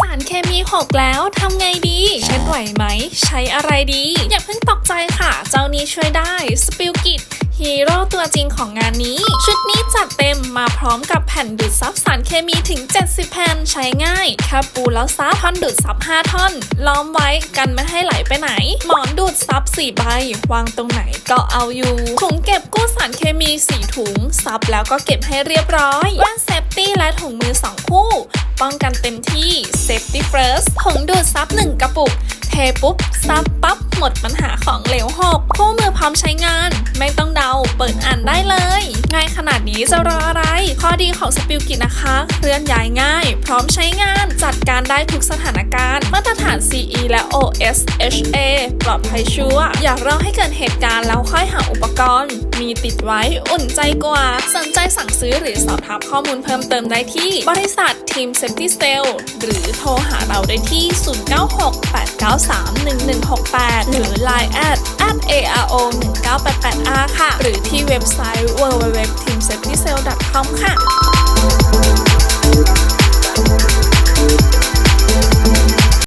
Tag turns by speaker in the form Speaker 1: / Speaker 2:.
Speaker 1: สารเคมีหกแล้วทำไงดี เช็ดไหวไหม ใช้อะไรดี อย่าเพิ่งตกใจค่ะ เจ้านี้ช่วยได้สปิลกิตฮีโร่ตัวจริงของงานนี้ ชุดนี้จัดเต็มมาพร้อมกับแผ่นดูดซับสารเคมีถึง 70 แผ่นใช้ง่ายแค่ปูแล้วซับท่อนดูดซับ 5 ท่อน ล้อมไว้กันไม่ให้ไหลไปไหน หมอนดูดซับ 4 ใบ วางตรงไหนก็เอาอยู่ถุงเก็บกู้สารเคมี 4 ถุงซับแล้วก็เก็บให้เรียบร้อยแว่นเซฟตี้และถุงมือ 2 คู่ องกันเต็มที่ Safety First ผงดูดซับ 1 กระปุก เทปุ๊บ ซับปั๊บ หมดปัญหาของเหลวหกคู่มือพร้อมใช้งาน ไม่ต้องเดา เปิดอ่านได้เลย ง่ายขนาดนี้จะรออะไร ข้อดีของสปิลกิตนะคะ เคลื่อนย้ายง่าย ร้อมใช้งานจัดการได้ทุกสถานการณ์ มาตรฐาน CE และ OS HA ปลอดภัยชัวร์อยากรอให้เกิดเหตุการณ์แล้วค่อยหาอุปกรณ์ มีติดไว้อุ่นใจกว่า สนใจสั่งซื้อหรือสอบถามข้อมูลเพิ่มเติมได้ที่ บริษัททีมเซฟตี้เซลหรือโทรหาเราได้ที่ 0968931168 หรือ Line at at aro 1988r ค่ะ หรือที่เว็บไซต์ www.teamsafetysale.com ค่ะ